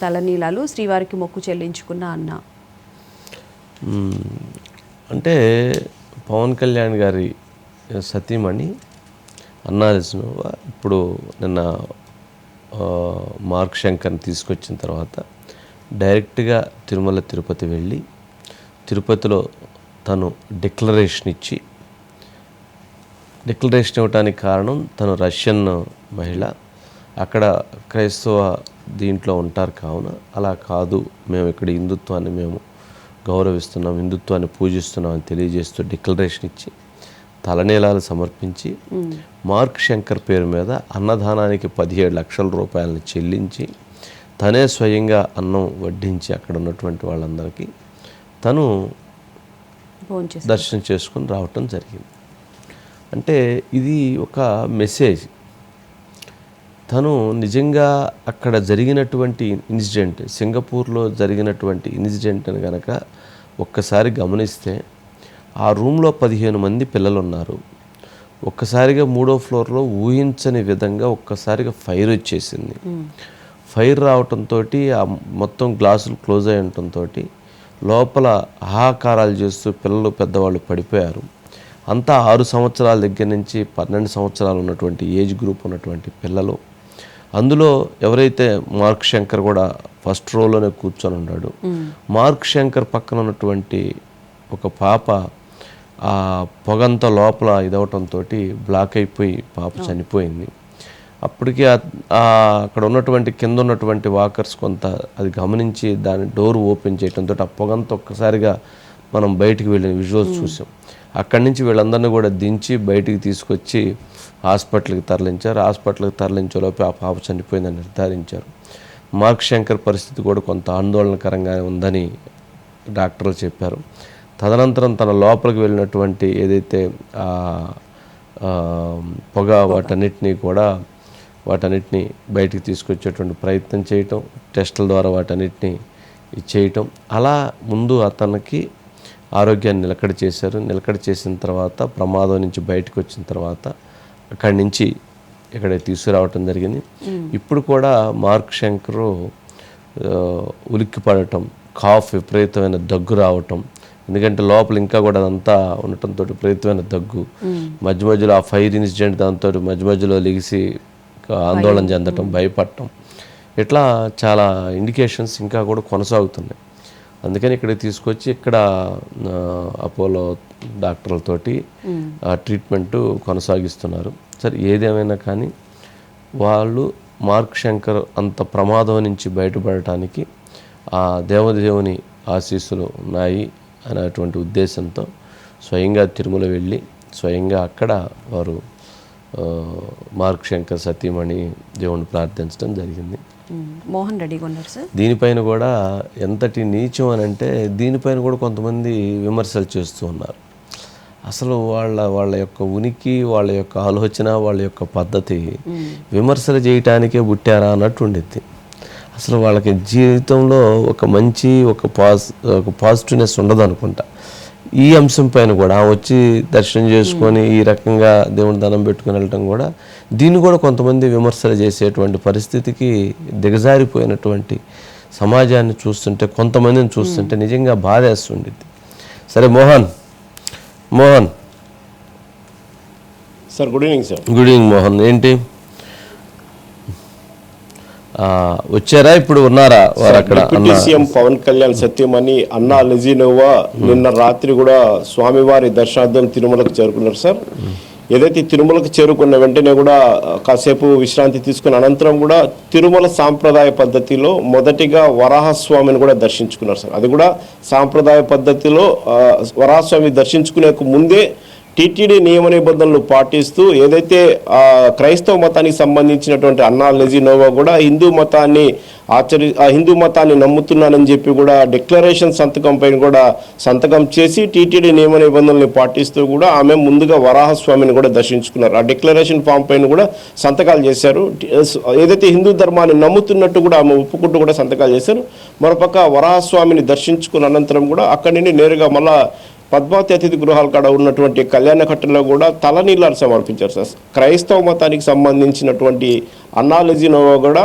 తలనీలాలు శ్రీవారికి మొక్కు చెల్లించుకున్న అన్న. అంటే పవన్ కళ్యాణ్ గారి సతీమణి అన్నారసింహ ఇప్పుడు నిన్న మార్క్ శంకర్ని తీసుకొచ్చిన తర్వాత డైరెక్ట్గా తిరుమల తిరుపతి వెళ్ళి తిరుపతిలో తను డిక్లరేషన్ ఇచ్చి డిక్లరేషన్ ఇవ్వడానికి కారణం తను రష్యన్ మహిళ. అక్కడ క్రైస్తవ దీంట్లో ఉంటారు కావున అలా కాదు. మేము ఇక్కడ హిందుత్వాన్ని మేము గౌరవిస్తున్నాం హిందుత్వాన్ని పూజిస్తున్నాం అని తెలియజేస్తూ డిక్లరేషన్ ఇచ్చి తలనీలాలు సమర్పించి మార్క్ శంకర్ పేరు మీద అన్నదానానికి పదిహేడు లక్షల రూపాయలను చెల్లించి తనే స్వయంగా అన్నం వడ్డించి అక్కడ ఉన్నటువంటి వాళ్ళందరికీ తను దర్శనం చేసుకుని రావటం జరిగింది. అంటే ఇది ఒక మెసేజ్. తను నిజంగా అక్కడ జరిగినటువంటి ఇన్సిడెంట్ సింగపూర్లో జరిగినటువంటి ఇన్సిడెంట్ని కనుక ఒక్కసారి గమనిస్తే ఆ రూమ్లో పదిహేను మంది పిల్లలు ఉన్నారు ఒక్కసారిగా మూడో ఫ్లోర్లో ఊహించని విధంగా ఒక్కసారిగా ఫైర్ వచ్చేసింది. ఫైర్ రావటంతో ఆ మొత్తం గ్లాసులు క్లోజ్ అయి ఉండటంతో లోపల ఆహాకారాలు చేస్తూ పిల్లలు పెద్దవాళ్ళు పడిపోయారు. అంతా ఆరు సంవత్సరాల దగ్గర నుంచి పన్నెండు సంవత్సరాలు ఉన్నటువంటి ఏజ్ గ్రూప్ ఉన్నటువంటి పిల్లలు అందులో ఎవరైతే మార్క్ శంకర్ కూడా ఫస్ట్ రోలోనే కూర్చొని ఉన్నాడు మార్క్ శంకర్ పక్కన ఉన్నటువంటి ఒక పాప ఆ పొగంతా లోపల ఇదవటంతో బ్లాక్ అయిపోయి పాప చనిపోయింది. అప్పటికి అక్కడ ఉన్నటువంటి కింద ఉన్నటువంటి వాకర్స్ కొంత అది గమనించి దాని డోర్ ఓపెన్ చేయడంతో ఆ పొగంతా ఒక్కసారిగా మనం బయటికి వెళ్ళిన విజువల్స్ చూసాం. అక్కడి నుంచి వీళ్ళందరినీ కూడా దించి బయటికి తీసుకొచ్చి హాస్పిటల్కి తరలించారు. హాస్పిటల్కి తరలించేలోపు ఆ పాప చనిపోయిందని నిర్ధారించారు. మార్క్ శంకర్ పరిస్థితి కూడా కొంత ఆందోళనకరంగానే ఉందని డాక్టర్లు చెప్పారు. తదనంతరం తన లోపలికి వెళ్ళినటువంటి ఏదైతే పొగ వాటన్నిటినీ కూడా వాటన్నిటిని బయటికి తీసుకొచ్చేటువంటి ప్రయత్నం చేయటం టెస్టుల ద్వారా వాటన్నిటిని చేయటం అలా ముందు అతనికి ఆరోగ్యాన్ని నిలకడ చేశారు. నిలకడ చేసిన తర్వాత ప్రమాదం నుంచి బయటకు వచ్చిన తర్వాత అక్కడి నుంచి ఇక్కడ తీసుకురావటం జరిగింది. ఇప్పుడు కూడా మార్క్ శంకరు ఉలిక్కి పడటం కాఫ్ విపరీతమైన దగ్గు రావటం ఎందుకంటే లోపల ఇంకా కూడా అదంతా ఉండటంతో విపరీతమైన దగ్గు. మధ్య మధ్యలో ఆ ఫైర్ ఇన్సిడెంట్ దాంతో మధ్య మధ్యలో లెగిసి ఆందోళన చెందటం భయపడటం ఇట్లా చాలా ఇండికేషన్స్ ఇంకా కూడా కొనసాగుతున్నాయి. అందుకని ఇక్కడికి తీసుకొచ్చి ఇక్కడ అపోలో డాక్టర్లతోటి ఆ ట్రీట్మెంట్ కొనసాగిస్తున్నారు. సరే ఏదేమైనా కానీ వాళ్ళు మార్క్ శంకర్ అంత ప్రమాదం నుంచి బయటపడటానికి ఆ దేవదేవుని ఆశీస్సులు ఉన్నాయి అనేటువంటి ఉద్దేశంతో స్వయంగా తిరుమల వెళ్ళి స్వయంగా అక్కడ వారు మార్క్ శంకర్ సతీమణి దేవుని ప్రార్థించడం జరిగింది. మోహన్ రెడ్డిగా ఉన్నారు సార్. దీనిపైన కూడా ఎంతటి నీచం అని అంటే దీనిపైన కూడా కొంతమంది విమర్శలు చేస్తూ ఉన్నారు. అసలు వాళ్ళ వాళ్ళ యొక్క ఉనికి వాళ్ళ యొక్క ఆలోచన వాళ్ళ యొక్క పద్ధతి విమర్శలు చేయటానికే పుట్టారా అన్నట్టు ఉండిద్ది. అసలు వాళ్ళకి జీవితంలో ఒక మంచి ఒక పాజ్ ఒక పాజిటివ్నెస్ ఉండదు అనుకుంటా ఈ అంశం పైన కూడా వచ్చి దర్శనం చేసుకొని ఈ రకంగా దేవుని దండం పెట్టుకుని వెళ్ళటం కూడా దీన్ని కూడా కొంతమంది విమర్శలు చేసేటువంటి పరిస్థితికి దిగజారిపోయినటువంటి సమాజాన్ని చూస్తుంటే కొంతమందిని చూస్తుంటే నిజంగా బాధేస్తుండిద్ది సరే Mohan Mohan. Sir good evening sir. Good evening Mohan. ఏంటి? వచ్చారా? ఇప్పుడు ఉన్నారా వారు అక్కడ? సీఎం పవన్ కళ్యాణ్ సత్యమణి అన్నా లెజినోవా నిన్న రాత్రి కూడా స్వామివారి దర్శనార్థం తిరుమలకు చేరుకున్నారు సార్. ఏదైతే తిరుమలకు చేరుకున్న వెంటనే కూడా కాసేపు విశ్రాంతి తీసుకున్న అనంతరం కూడా తిరుమల సాంప్రదాయ పద్ధతిలో మొదటిగా వరాహస్వామిని కూడా దర్శించుకున్నారు సార్. అది కూడా సాంప్రదాయ పద్ధతిలో వరాహస్వామి దర్శించుకునే ముందే టీటీడీ నియమ నిబంధనలు పాటిస్తూ ఏదైతే క్రైస్తవ మతానికి సంబంధించినటువంటి అన్నా లెజినోవా కూడా హిందూ మతాన్ని ఆచరి ఆ హిందూ మతాన్ని నమ్ముతున్నానని చెప్పి కూడా డిక్లరేషన్ సంతకం పైన కూడా సంతకం చేసి టీటీడీ నియమ నిబంధనల్ని పాటిస్తూ కూడా ఆమె ముందుగా వరాహస్వామిని కూడా దర్శించుకున్నారు. ఆ డిక్లరేషన్ ఫామ్ పైన కూడా సంతకాలు చేశారు. ఏదైతే హిందూ ధర్మాన్ని నమ్ముతున్నట్టు కూడా ఆమె ఒప్పుకుంటూ కూడా సంతకాలు చేశారు. మరోపక్క వరాహస్వామిని దర్శించుకున్న అనంతరం కూడా అక్కడి నుండి నేరుగా మళ్ళా పద్మావతి అతిథి గృహాల కాడ ఉన్నటువంటి కళ్యాణ కట్టలో కూడా తలనీళ్ళను సమర్పించారు సార్ క్రైస్తవ మతానికి సంబంధించినటువంటి అన్నాలజీనోవా కూడా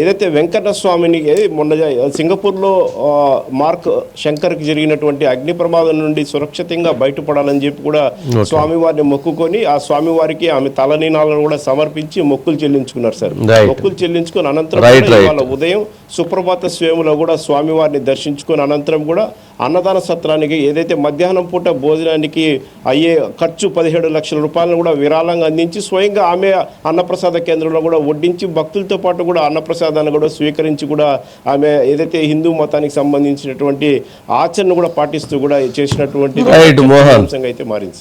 ఏదైతే వెంకన్న స్వామిని మొన్న సింగపూర్లో మార్క్ శంకర్కి జరిగినటువంటి అగ్ని ప్రమాదం నుండి సురక్షితంగా బయటపడాలని చెప్పి కూడా స్వామివారిని మొక్కుకొని ఆ స్వామివారికి ఆమె తలనీనాలను కూడా సమర్పించి మొక్కులు చెల్లించుకున్నారు సార్. మొక్కులు చెల్లించుకుని అనంతరం. ఇవాళ ఉదయం సుప్రభాత స్వేములో కూడా స్వామివారిని దర్శించుకుని అనంతరం కూడా అన్నదాన సత్రానికి ఏదైతే మధ్యాహ్నం పూట భోజనానికి అయ్యే ఖర్చు పదిహేడు లక్షల రూపాయలను కూడా విరాళంగా అందించి స్వయంగా ఆమె అన్నప్రసాద కేంద్రంలో కూడా వడ్డించి భక్తులతో పాటు కూడా అన్నప్రసాదాన్ని కూడా స్వీకరించి కూడా ఆమె ఏదైతే హిందూ మతానికి సంబంధించినటువంటి ఆచరణ కూడా పాటిస్తూ కూడా చేసినటువంటి. అంశంగా అయితే మారింది